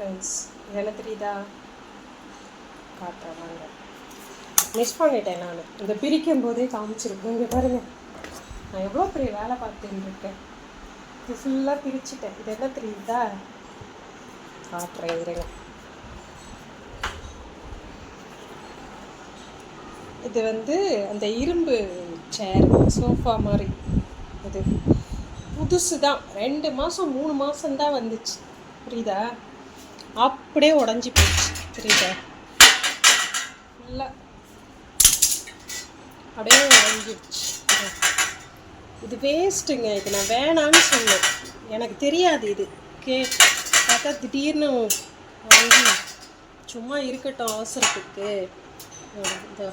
Friends என்ன தெரியுதா காட்டுறேன் வாங்க மிஸ் பண்ணிட்டேன் நான். இந்த பிரிக்கும் போதே காமிச்சிருக்கேன் இங்கே பாருங்க. நான் எவ்வளோ பெரிய வேலை பார்த்துட்டு இருக்கேன். இது ஃபுல்லாக பிரிச்சுட்டேன். இது என்ன தெரியுதா காட்டுறேன் இருங்க. இது வந்து அந்த இரும்பு சேர் சோஃபா மாதிரி. இது புதுசு தான் ரெண்டு மாதம் மூணு மாதம்தான் வந்துச்சு. புரியுதா? அப்படியே உடஞ்சி போச்சு. புரியுதா? நல்லா அப்படியே உடஞ்சிடுச்சு இது. வேஸ்ட்டுங்க இது நான் வேணான்னு சொன்னேன். எனக்கு தெரியாது இது. கே பார்த்தா திடீர்னு வாங்கி சும்மா இருக்கட்டும் அவசரத்துக்கு. இந்த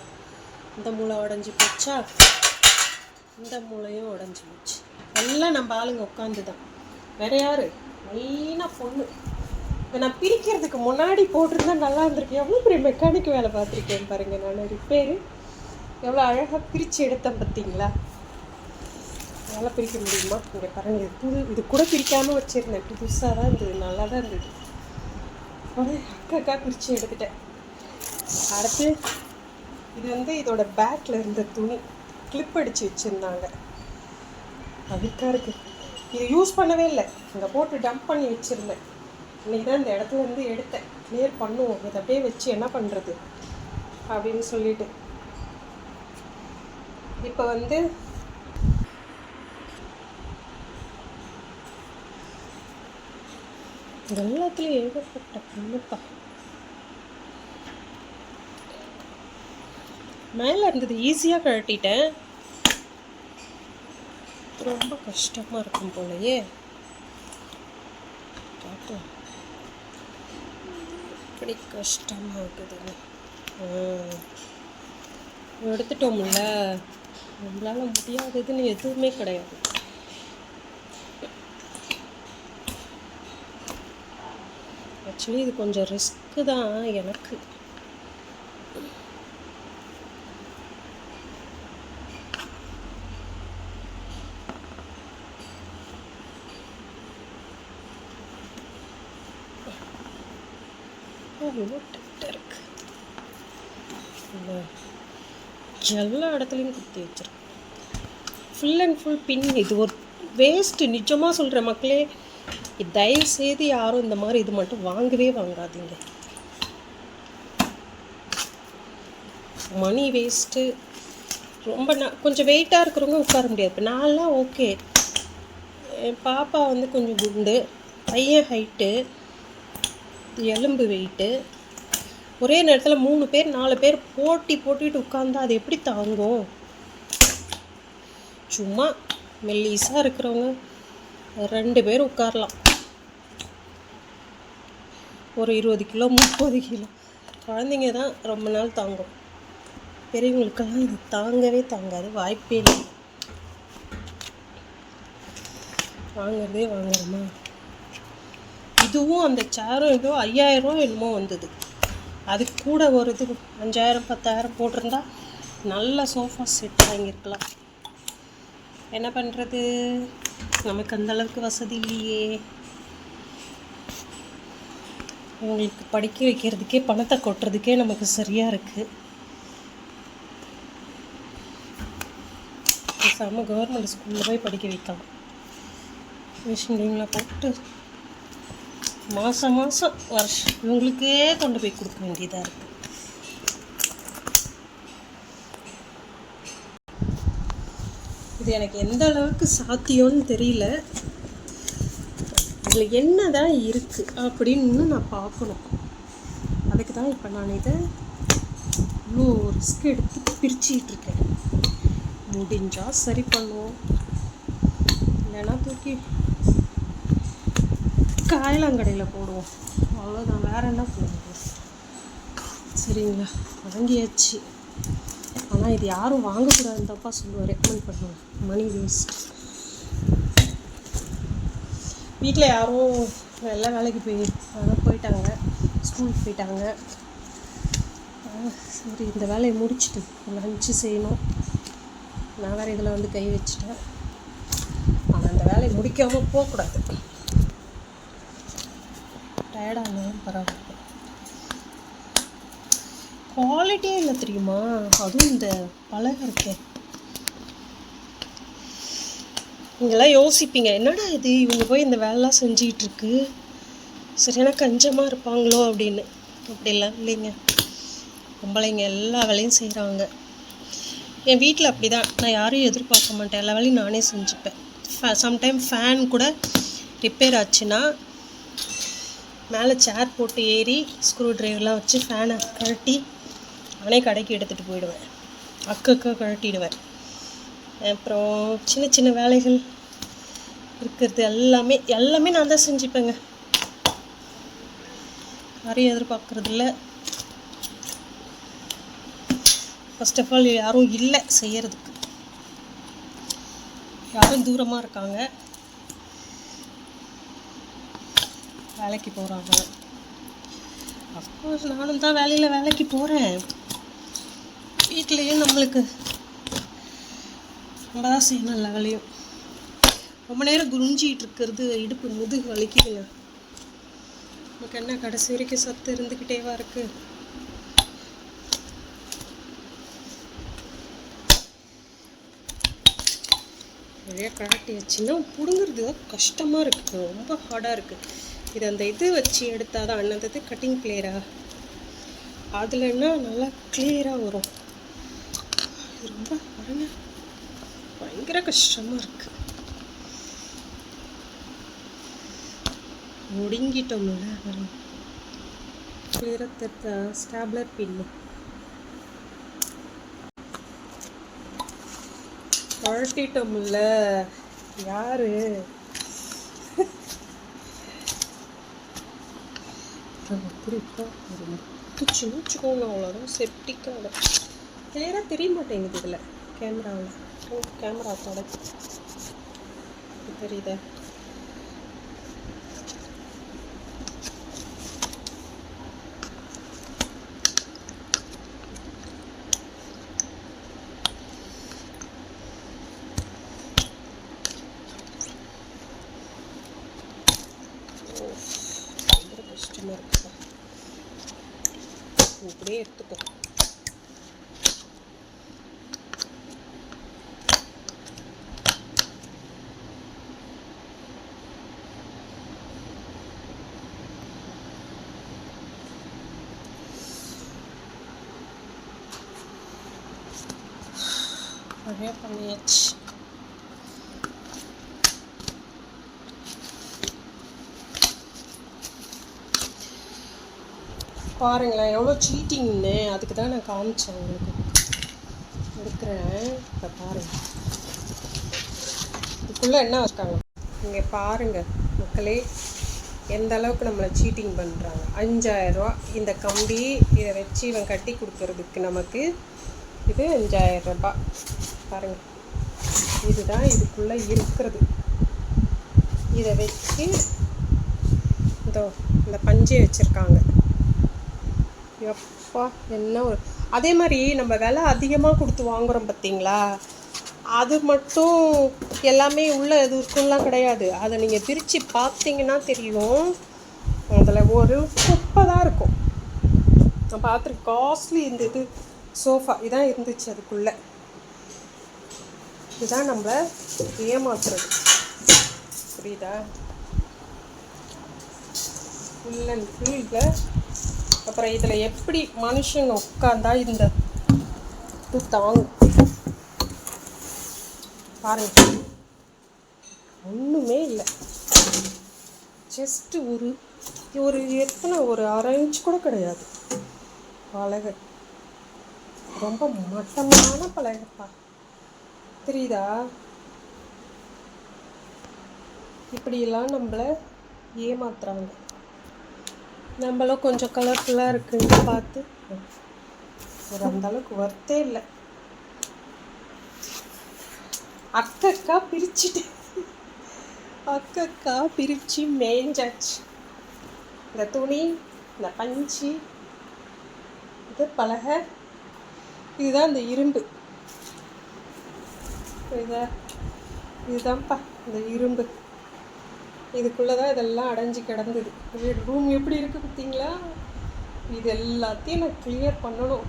இந்த மூளை உடஞ்சி போச்சா? இந்த மூளையும் உடஞ்சி போச்சு. எல்லாம் நம்ம ஆளுங்க உட்காந்து தான் வேற யாரு? மெயினாக பொண்ணு. நான் பிரிக்கிறதுக்கு முன்னாடி போட்டிருந்தா நல்லா இருந்திருக்கு எவ்வளோ பெரிய மெக்கானிக் வேலை பார்த்துருக்கேன் பாருங்க நான். ரிப்பேரு எவ்வளோ அழகாக பிரித்து எடுத்தேன் பார்த்தீங்களா நல்லா பிரிக்க முடியுமா? இங்கே பாருங்க இது புது இது கூட பிரிக்காமல் வச்சுருந்தேன். புதுசாக தான் இருந்தது நல்லா தான் இருந்தது. அப்படியே அக்கா பிரித்து எடுத்துட்டேன். அடுத்து இது வந்து இதோட பேக்கில் இருந்த துணி. கிளிப் அடித்து வச்சுருந்தாங்க. அதுக்காக இருக்குது இது யூஸ் பண்ணவே இல்லை. இங்கே போட்டு டம்ப் பண்ணி வச்சுருந்தேன். இன்னைக்கு தான் இந்த இடத்துல இருந்து எடுத்தேன். கிளியர் பண்ணுவோம். இதை அப்படியே வச்சு என்ன பண்ணுறது அப்படின்னு சொல்லிட்டு. இப்போ வந்து எல்லாத்துலேயும் ஏகப்பட்ட பொண்ணுப்பா மேலே இருந்தது ஈஸியாக கழட்டிட்டேன். ரொம்ப கஷ்டமாக இருக்கும் போலயே. பார்ப்போம். எப்படி கஷ்டமாக இருக்குதுங்க எடுத்துட்டோம்ல. நம்மளால முடியாததுன்னு எதுவுமே கிடையாது. ஆக்சுவலி இது கொஞ்சம் ரிஸ்க்கு தான் எனக்கு. இவ்வளோ டைட்டாக இருக்கு. எல்லா இடத்துலையும் குத்தி வச்சிருக்கேன். ஃபுல் அண்ட் ஃபுல் பின் இது ஒரு வேஸ்ட்டு நிஜமாக சொல்கிற மக்களே. தயவுசெய்து தயவு செய்து யாரும் இந்த மாதிரி இது மட்டும் வாங்கவே வாங்காதீங்க. மணி வேஸ்ட்டு ரொம்ப நான் கொஞ்சம் வெயிட்டாக இருக்கிறவங்க உட்கார முடியாது. இப்போ நான்லாம் ஓகே என் பாப்பா வந்து கொஞ்சம் குண்டு பையன் ஹைட்டு எலும்பு வெயிட்டு ஒரே நேரத்தில் மூணு பேர் நாலு பேர் போட்டி போட்டிட்டு உட்காந்தா அது எப்படி தாங்கும்? சும்மா மெல்லிஸாக இருக்கிறவங்க ரெண்டு பேர் உட்காரலாம். ஒரு இருபது கிலோ முப்பது கிலோ. குழந்தைங்க தான் ரொம்ப நாள் தாங்கும். பெரியவங்களுக்கெல்லாம் இது தாங்கவே தாங்காது வாய்ப்பே இல்லை. வாங்குறதே வாங்குறோமா? இதுவும் அந்த சேரும் ஏதோ ஐயாயிரம் என்னமோ வந்தது. அது கூட ஒரு இது அஞ்சாயிரம் பத்தாயிரம் போட்டிருந்தா நல்ல சோஃபா செட் வாங்கியிருக்கலாம். என்ன பண்ணுறது நமக்கு அந்தளவுக்கு வசதி இல்லையே. உங்களுக்கு படிக்க வைக்கிறதுக்கே பணத்தை கொட்டுறதுக்கே நமக்கு சரியாக இருக்குது பேசாமல் கவர்மெண்ட் ஸ்கூலில் போய் படிக்க வைக்கலாம். மிஷின் போட்டு மாதம் மாதம் வருஷம். இவங்களுக்கே கொண்டு போய் கொடுக்க வேண்டியதாக இருக்குது இது எனக்கு எந்த அளவுக்கு சாத்தியம்னு தெரியல. இதில் என்ன தான் இருக்குது அப்படின்னு நான் பார்க்கணும். அதுக்கு தான் இப்போ நான் இதை இவ்வளோ ரிஸ்க் எடுத்து பிரிச்சுட்டு இருக்கேன். முடிஞ்சால் சரி பண்ணுவோம். இல்லைன்னா தூக்கி காயலாங்கடையில் போடுவோம். அவ்வளோதான் வேற என்ன பண்ண சரிங்களா. வாங்கியாச்சு ஆனால் இது யாரும் வாங்கக்கூடாதுன்னு தப்பா சொல்லுவோம் ரெக்கமெண்ட் பண்ணுவோம் மணி வேஸ்ட் வீட்டில் யாரும் எல்லாம் வேலைக்கு போய் போயிட்டாங்க. ஸ்கூலுக்கு போயிட்டாங்க. சரி இந்த வேலையை முடிச்சுட்டு லஞ்சு செய்யணும். நான் வேறு இதில் வந்து கை வச்சுட்டேன். ஆனால் அந்த வேலையை முடிக்காமல் போகக்கூடாது. டயர்டானாலும் பரவாயில்ல. குவாலிட்டியே இல்லை தெரியுமா? அதுவும் இந்த பழக இருக்கே. நீங்களாம் யோசிப்பீங்க என்னடா இது? இவங்க போய் இந்த வேலைலாம் செஞ்சுக்கிட்டு இருக்கு. சரியான கஞ்சமாக இருப்பாங்களோ? அப்படின்னு. அப்படிலாம் இல்லைங்க. பொம்பளைங்க எல்லா வேலையும் செய்கிறாங்க என் வீட்டில் அப்படி தான் நான் யாரையும் எதிர்பார்க்க மாட்டேன். எல்லா வேலையும் நானே செஞ்சுப்பேன். சம்டைம் ஃபேன் கூட ரிப்பேர் ஆச்சுன்னா மேலே சேர் போட்டு ஏறி ஸ்க்ரூ ட்ரைவர்லாம் வச்சு ஃபேனை கழட்டி நானே கடைக்கு எடுத்துகிட்டு போயிடுவேன். அக்கா கழட்டிடுவேன். அப்புறம் சின்ன சின்ன வேலைகள் இருக்கிறது எல்லாமே எல்லாமே நான் தான் செஞ்சுப்பேங்க. யாரையும் எதிர்பார்க்கறது இல்லை ஃபர்ஸ்ட் ஆஃப் ஆல் யாரும் இல்லை செய்கிறதுக்கு யாரும் தூரமாக இருக்காங்க. வேலைக்கு போகிறாங்க அஃப்கோர்ஸ் நானும் தான் வேலையில் வேலைக்கு போகிறேன் வீட்லேயும் நம்மளுக்கு நம்ம தான் செய்யணும் எல்லா வேலையும். ரொம்ப நேரம் குனிஞ்சிட்டு இருக்கிறது இடுப்பு முதுகு வலிக்குதுங்க. நமக்கு என்ன கடைசி வரைக்கும் சத்து இருந்துக்கிட்டேவா இருக்கு? நிறைய கழட்டியாச்சுன்னா பிடுங்குறது கஷ்டமாக இருக்குது ரொம்ப ஹார்டாக இருக்குது இது அந்த இது வச்சு எடுத்தால் தான் அண்ணந்தது கட்டிங் பிளேயராக அதுலன்னா நல்லா கிளியராக வரும். ரொம்ப பாருங்க பயங்கர கஷ்டமாக இருக்கு. முடிங்கிட்டோம்ல பாருங்க கிளியராக ஸ்டாப்லர் பின்னு கழட்டிட்டோம்ல யாரு? குறிப்பாக ஒரு முத்துச்சு மூச்சுக்கோங்க அவ்வளோதான் செப்டிக்காக கிளியராக தெரிய மாட்டேங்குது இதில். கேமராவில் கேமரா தொட தெரியுதா? ఎత్తుకో Olha a palete. பாருங்களேன் எவ்வளோ சீட்டிங்னு அதுக்கு தான் நான் காமிச்சேன் உங்களுக்கு. எடுக்கிறேன். இப்போ பாருங்க. இதுக்குள்ளே என்ன வச்சுருக்காங்க? இங்கே பாருங்கள் மக்களே. எந்த அளவுக்கு நம்மளை சீட்டிங் பண்ணுறாங்க அஞ்சாயிரரூவா. இந்த கம்பி இதை வச்சு இவன் கட்டி கொடுக்கறதுக்கு நமக்கு இது அஞ்சாயிரம் ரூபாய் இதுதான் இதுக்குள்ளே இருக்கிறது. இதை வச்சு இதோ இந்த பஞ்சை வச்சுருக்காங்க. எப்பா என்ன ஒரு அதே மாதிரி நம்ம விலை அதிகமாக கொடுத்து வாங்குறோம் பார்த்தீங்களா? அது மட்டும் எல்லாமே உள்ள எதுவும் இருக்கும்லாம் கிடையாது. அதை நீங்கள் பிரித்து பார்த்தீங்கன்னா தெரியும். அதில் ஒரு குப்பை தான் இருக்கும். நான் பார்த்துருக்கேன். காஸ்ட்லி இந்த இது. சோஃபா இதான் இருந்துச்சு அதுக்குள்ளே. இதுதான் நம்ம ஏமாத்துறது. புரியுதா? ஃபுல் அண்ட் ஃபுல் அப்புறம் இதில் எப்படி மனுஷங்க உட்காந்தா இந்த இது தாங்கும்? பாருங்க. ஒன்றுமே இல்லை. ஜஸ்ட் ஒரு ஒரு எத்தனை ஒரு அரை இன்ச் கூட கிடையாது. பலகை. ரொம்ப மட்டமான பலகைப்பா. தெரியுதா? இப்படியெல்லாம் நம்மளை ஏமாத்துறாங்க நம்மளும் கொஞ்சம் கலர்ஃபுல்லாக இருக்குன்னு பார்த்து. ஒரு அந்த அளவுக்கு ஒர்த்தே இல்லை. அக்கக்கா பிரிச்சுட்டு. அக்கக்கா பிரித்து மேய்ஞ்சாச்சு. இந்த துணி இந்த பஞ்சு இது பலகை இதுதான் இந்த இரும்பு. இதை இதுதான்ப்பா இந்த இரும்பு. இதுக்குள்ளே தான் இதெல்லாம் அடைஞ்சு கிடந்தது. ரூம் எப்படி இருக்குது பார்த்தீங்களா? இது எல்லாத்தையும் நான் கிளியர் பண்ணணும்.